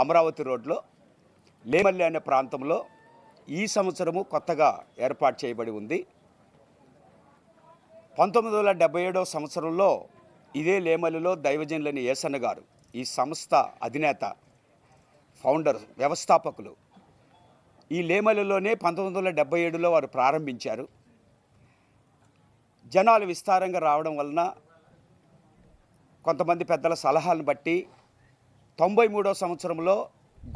అమరావతి రోడ్లో లేమల్లి అనే ప్రాంతంలో ఈ సంవత్సరము కొత్తగా ఏర్పాటు చేయబడి ఉంది. పంతొమ్మిది వందల డెబ్బై ఏడవ సంవత్సరంలో ఇదే లేమల్లిలో దైవజనులని ఏసన్న గారు ఈ సంస్థ అధినేత ఫౌండర్ వ్యవస్థాపకులు ఈ లేమల్లిలోనే పంతొమ్మిది వందల డెబ్బై ఏడులో వారు ప్రారంభించారు. జనాలు విస్తారంగా రావడం వలన కొంతమంది పెద్దల సలహాలను బట్టి తొంభై మూడో సంవత్సరంలో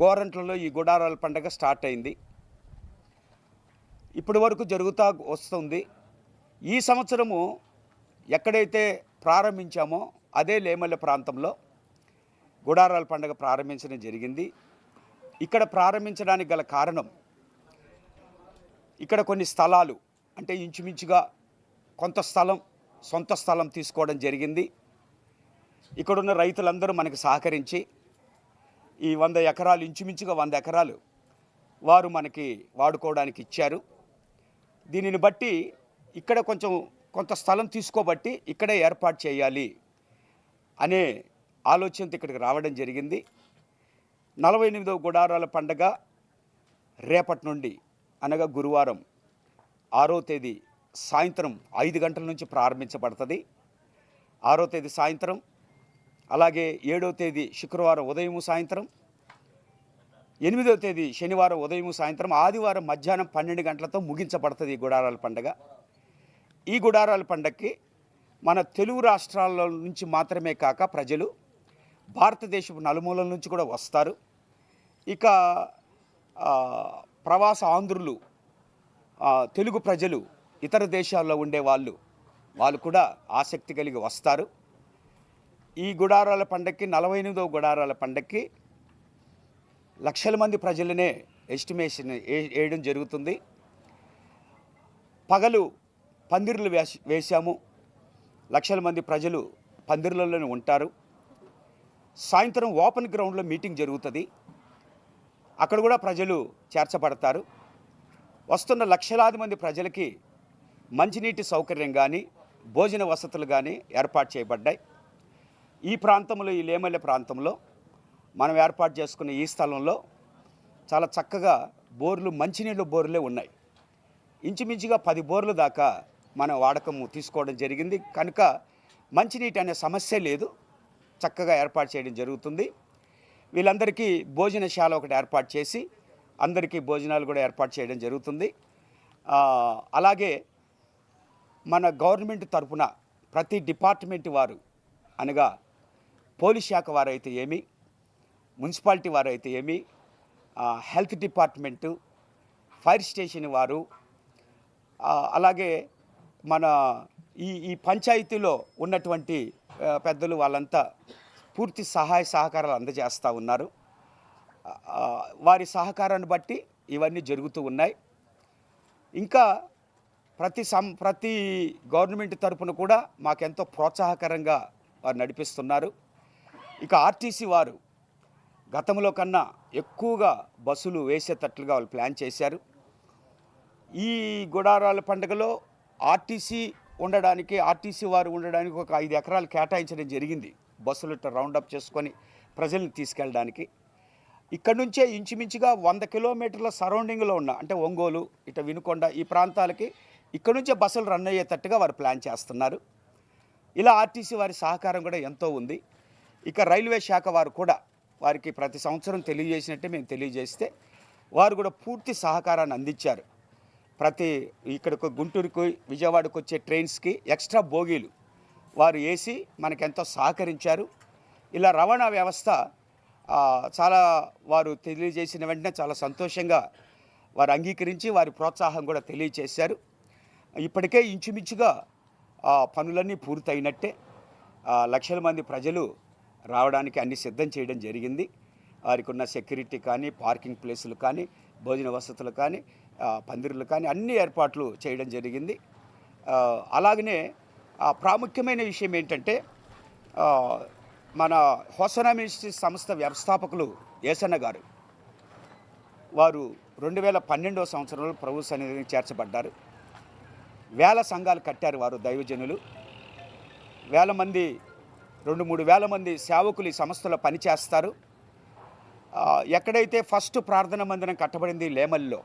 గోరంట్లలో ఈ గుడారాల పండగ స్టార్ట్ అయింది. ఇప్పటి వరకు జరుగుతూ వస్తుంది. ఈ సంవత్సరము ఎక్కడైతే ప్రారంభించామో అదే లేమల్లె ప్రాంతంలో గుడారాల పండగ ప్రారంభించడం జరిగింది. ఇక్కడ ప్రారంభించడానికి గల కారణం ఇక్కడ కొన్ని స్థలాలు అంటే ఇంచుమించుగా కొంత స్థలం సొంత స్థలం తీసుకోవడం జరిగింది. ఇక్కడున్న రైతులందరూ మనకు సహకరించి ఈ వంద ఎకరాలు ఇంచుమించుగా వంద ఎకరాలు వారు మనకి వాడుకోవడానికి ఇచ్చారు. దీనిని బట్టి ఇక్కడ కొంచెం కొంత స్థలం తీసుకోబట్టి ఇక్కడే ఏర్పాటు చేయాలి అనే ఆలోచనతో ఇక్కడికి రావడం జరిగింది. నలభై ఎనిమిదవ గుడారాల పండగ రేపటి నుండి అనగా గురువారం ఆరో తేదీ సాయంత్రం ఐదు గంటల నుంచి ప్రారంభించబడుతుంది. ఆరో తేదీ సాయంత్రం అలాగే ఏడో తేదీ శుక్రవారం ఉదయం సాయంత్రం ఎనిమిదవ తేదీ శనివారం ఉదయం సాయంత్రం ఆదివారం మధ్యాహ్నం పన్నెండు గంటలతో ముగించబడుతుంది ఈ గుడారాల పండగ. ఈ గుడారాల పండగకి మన తెలుగు రాష్ట్రాల నుంచి మాత్రమే కాక ప్రజలు భారతదేశపు నలుమూలల నుంచి కూడా వస్తారు. ఇక ప్రవాస ఆంధ్రులు తెలుగు ప్రజలు ఇతర దేశాల్లో ఉండే వాళ్ళు వాళ్ళు కూడా ఆసక్తి కలిగి వస్తారు. ఈ గుడారాల పండక్కి నలభై ఎనిమిదవ గుడారాల పండక్కి లక్షల మంది ప్రజలనే ఎస్టిమేషన్ వేయడం జరుగుతుంది. పగలు పందిర్లు వేసి వేశాము. లక్షల మంది ప్రజలు పందిర్లలోనే ఉంటారు. సాయంత్రం ఓపెన్ గ్రౌండ్లో మీటింగ్ జరుగుతుంది. అక్కడ కూడా ప్రజలు చేర్చబడతారు. వస్తున్న లక్షలాది మంది ప్రజలకి మంచినీటి సౌకర్యం కానీ భోజన వసతులు కానీ ఏర్పాటు చేయబడ్డాయి. ఈ ప్రాంతంలో ఈ లేమల్లె ప్రాంతంలో మనం ఏర్పాటు చేసుకున్న ఈ స్థలంలో చాలా చక్కగా బోర్లు మంచినీళ్ళ బోర్లే ఉన్నాయి. ఇంచుమించుగా పది బోర్లు దాకా మనం వాడకము తీసుకోవడం జరిగింది. కనుక మంచినీటి అనే సమస్య లేదు. చక్కగా ఏర్పాటు చేయడం జరుగుతుంది. వీళ్ళందరికీ భోజనశాల ఒకటి ఏర్పాటు చేసి అందరికీ భోజనాలు కూడా ఏర్పాటు చేయడం జరుగుతుంది. అలాగే మన గవర్నమెంట్ తరపున ప్రతి డిపార్ట్మెంట్ వారు అనగా పోలీస్ శాఖ వారైతే ఏమి మున్సిపాలిటీ వారైతే ఏమి హెల్త్ డిపార్ట్మెంటు ఫైర్ స్టేషన్ వారు అలాగే మన ఈ ఈ పంచాయతీలో ఉన్నటువంటి పెద్దలు వాళ్ళంతా పూర్తి సహాయ సహకారాలు అందజేస్తూ ఉన్నారు. వారి సహకారాన్ని బట్టి ఇవన్నీ జరుగుతూ ఉన్నాయి. ఇంకా ప్రతి సం ప్రతి గవర్నమెంట్ తరఫున కూడా మాకెంతో ప్రోత్సాహకరంగా వారు నడిపిస్తున్నారు. ఇక ఆర్టీసీ వారు గతంలో కన్నా ఎక్కువగా బస్సులు వేసేటట్లుగా వాళ్ళు ప్లాన్ చేశారు. ఈ గుడారాల పండుగలో ఆర్టీసీ ఉండడానికి ఆర్టీసీ వారు ఉండడానికి ఒక ఐదు ఎకరాలు కేటాయించడం జరిగింది. బస్సులు ఇట్లా రౌండప్ చేసుకొని ప్రజల్ని తీసుకెళ్ళడానికి. ఇక్కడ నుంచే ఇంచుమించుగా వంద కిలోమీటర్ల సరౌండింగ్లో ఉన్న అంటే ఒంగోలు ఇట వినుకొండ ఈ ప్రాంతాలకి ఇక్కడ నుంచే బస్సులు రన్ అయ్యేటట్టుగా వారు ప్లాన్ చేస్తున్నారు. ఇలా ఆర్టీసీ వారి సహకారం కూడా ఎంతో ఉంది. ఇక రైల్వే శాఖ వారు కూడా వారికి ప్రతి సంవత్సరం తెలియజేసినట్టే మేము తెలియజేస్తే వారు కూడా పూర్తి సహకారాన్ని అందించారు. ప్రతి ఇక్కడికి గుంటూరుకు విజయవాడకు వచ్చే ట్రైన్స్కి ఎక్స్ట్రా బోగీలు వారు వేసి మనకెంతో సహకరించారు. ఇలా రవాణా వ్యవస్థ చాలా వారు తెలియజేసిన వెంటనే చాలా సంతోషంగా వారు అంగీకరించి వారి ప్రోత్సాహం కూడా తెలియచేశారు. ఇప్పటికే ఇంచుమించుగా ఆ పనులన్నీ పూర్తయినట్టే. లక్షల మంది ప్రజలు రావడానికి అన్ని సిద్ధం చేయడం జరిగింది. వారికి ఉన్న సెక్యూరిటీ కానీ పార్కింగ్ ప్లేసులు కానీ భోజన వసతులు కానీ పందిరులు కానీ అన్ని ఏర్పాట్లు చేయడం జరిగింది. అలాగనే ప్రాముఖ్యమైన విషయం ఏంటంటే మన హోసనా మినిస్ట్రీ సంస్థ వ్యవస్థాపకులు ఏసన్న గారు వారు రెండు వేల పన్నెండవ సంవత్సరంలో ప్రభు సన్నిధిని చేర్చబడ్డారు. వేల సంఘాలు కట్టారు వారు దైవజనులు. వేల మంది రెండు మూడు వేల మంది సేవకులు ఈ సంస్థలో పనిచేస్తారు. ఎక్కడైతే ఫస్ట్ ప్రార్థన మందిరం కట్టబడింది లేమల్లో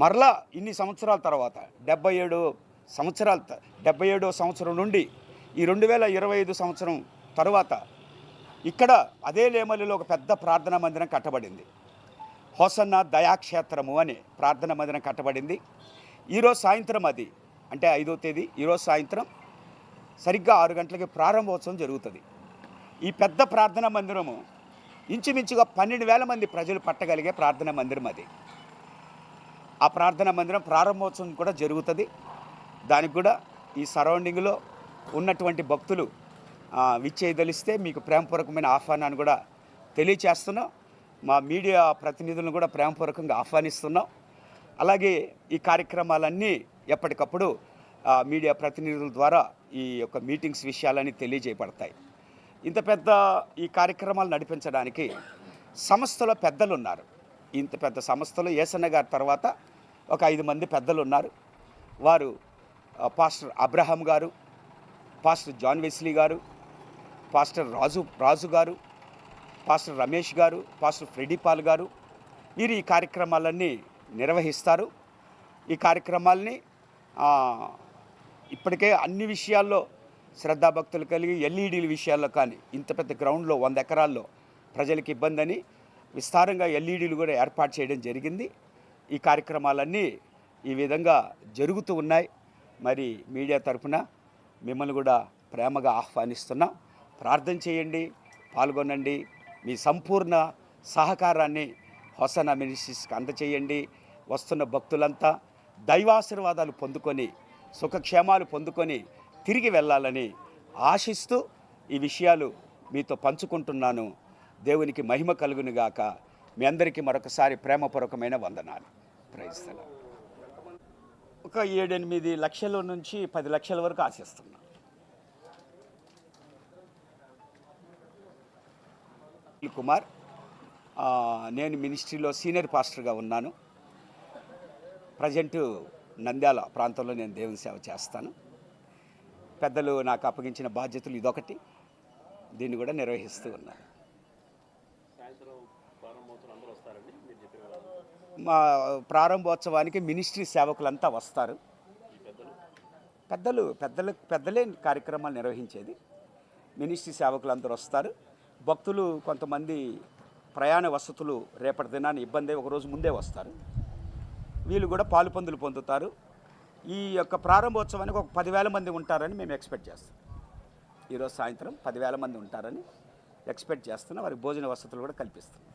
మరలా ఇన్ని సంవత్సరాల తర్వాత డెబ్బై ఏడు సంవత్సరాల డెబ్బై ఏడో సంవత్సరం నుండి ఈ రెండు వేల ఇరవై ఐదు సంవత్సరం తరువాత ఇక్కడ అదే లేమల్లిలో ఒక పెద్ద ప్రార్థనా మందిరం కట్టబడింది. హోసన్న దయాక్షేత్రము అని ప్రార్థన మందిరం కట్టబడింది. ఈరోజు సాయంత్రం అది అంటే ఐదో తేదీ ఈరోజు సాయంత్రం సరిగ్గా ఆరు గంటలకి ప్రారంభోత్సవం జరుగుతుంది. ఈ పెద్ద ప్రార్థనా మందిరము ఇంచుమించుగా పన్నెండు వేల మంది ప్రజలు పట్టగలిగే ప్రార్థనా మందిరం అది. ఆ ప్రార్థనా మందిరం ప్రారంభోత్సవం కూడా జరుగుతుంది. దానికి కూడా ఈ సరౌండింగ్లో ఉన్నటువంటి భక్తులు విచ్చేయదలిస్తే మీకు ప్రేమపూర్వకమైన ఆహ్వానాన్ని కూడా తెలియచేస్తున్నాం. మా మీడియా ప్రతినిధులను కూడా ప్రేమపూర్వకంగా ఆహ్వానిస్తున్నాం. అలాగే ఈ కార్యక్రమాలన్నీ ఎప్పటికప్పుడు మీడియా ప్రతినిధుల ద్వారా ఈ యొక్క మీటింగ్స్ విషయాలన్నీ తెలియజేయబడతాయి. ఇంత పెద్ద ఈ కార్యక్రమాలు నడిపించడానికి సంస్థలో పెద్దలు ఉన్నారు ఇంత పెద్ద సంస్థలో ఏసన్న గారి తర్వాత ఒక ఐదు మంది పెద్దలు ఉన్నారు వారు pastor Abraham garu pastor John Wesley garu pastor Raju Raju garu pastor Ramesh గారు పాస్టర్ ఫ్రెడీపాల్ గారు వీరు ఈ కార్యక్రమాలన్నీ నిర్వహిస్తారు. ఈ కార్యక్రమాల్ని ఇప్పటికే అన్ని విషయాల్లో శ్రద్ధాభక్తులు కలిగి ఎల్ఈడీల విషయాల్లో కానీ ఇంత పెద్ద గ్రౌండ్లో వంద ఎకరాల్లో ప్రజలకు ఇబ్బంది అని విస్తారంగా ఎల్ఈడీలు కూడా ఏర్పాటు చేయడం జరిగింది. ఈ కార్యక్రమాలన్నీ ఈ విధంగా జరుగుతూ ఉన్నాయి. మరి మీడియా తరఫున మిమ్మల్ని కూడా ప్రేమగా ఆహ్వానిస్తున్నాం. ప్రార్థన చేయండి పాల్గొనండి. మీ సంపూర్ణ సహకారాన్ని హొసన మినిస్ట్రీస్కి అందచేయండి. వస్తున్న భక్తులంతా దైవాశీర్వాదాలు పొందుకొని సుఖక్షేమాలు పొందుకొని తిరిగి వెళ్ళాలని ఆశిస్తూ ఈ విషయాలు మీతో పంచుకుంటున్నాను. దేవునికి మహిమ కలుగునుగాక మీ అందరికీ మరొకసారి ప్రేమపూర్వకమైన వందనాలు. ప్రయత్నం ఒక ఏడెనిమిది లక్షల నుంచి పది లక్షల వరకు ఆశిస్తున్నాను కుమార్ నేను మినిస్ట్రీలో సీనియర్ పాస్టర్గా ఉన్నాను. ప్రజెంటు నంద్యాల ప్రాంతంలో నేను దేవుని సేవ చేస్తాను. పెద్దలు నాకు అప్పగించిన బాధ్యతలు ఇదొకటి. దీన్ని కూడా నిర్వహిస్తూ ఉన్నాను మా ప్రారంభోత్సవానికి మినిస్ట్రీ సేవకులంతా వస్తారు. పెద్దలు పెద్దలు పెద్దలే కార్యక్రమాలు నిర్వహించేది. మినిస్ట్రీ సేవకులు అందరూ వస్తారు. భక్తులు కొంతమంది ప్రయాణ వసతులు రేపటి దినాన్ని ఇబ్బంది ఒకరోజు ముందే వస్తారు. వీళ్ళు కూడా పాలు పందులు పొందుతారు. ఈ యొక్క ప్రారంభోత్సవానికి ఒక పదివేల మంది ఉంటారని మేము ఎక్స్పెక్ట్ చేస్తాం. ఈరోజు సాయంత్రం పదివేల మంది ఉంటారని ఎక్స్పెక్ట్ చేస్తున్నాం వారికి భోజన వసతులు కూడా కల్పిస్తున్నాం.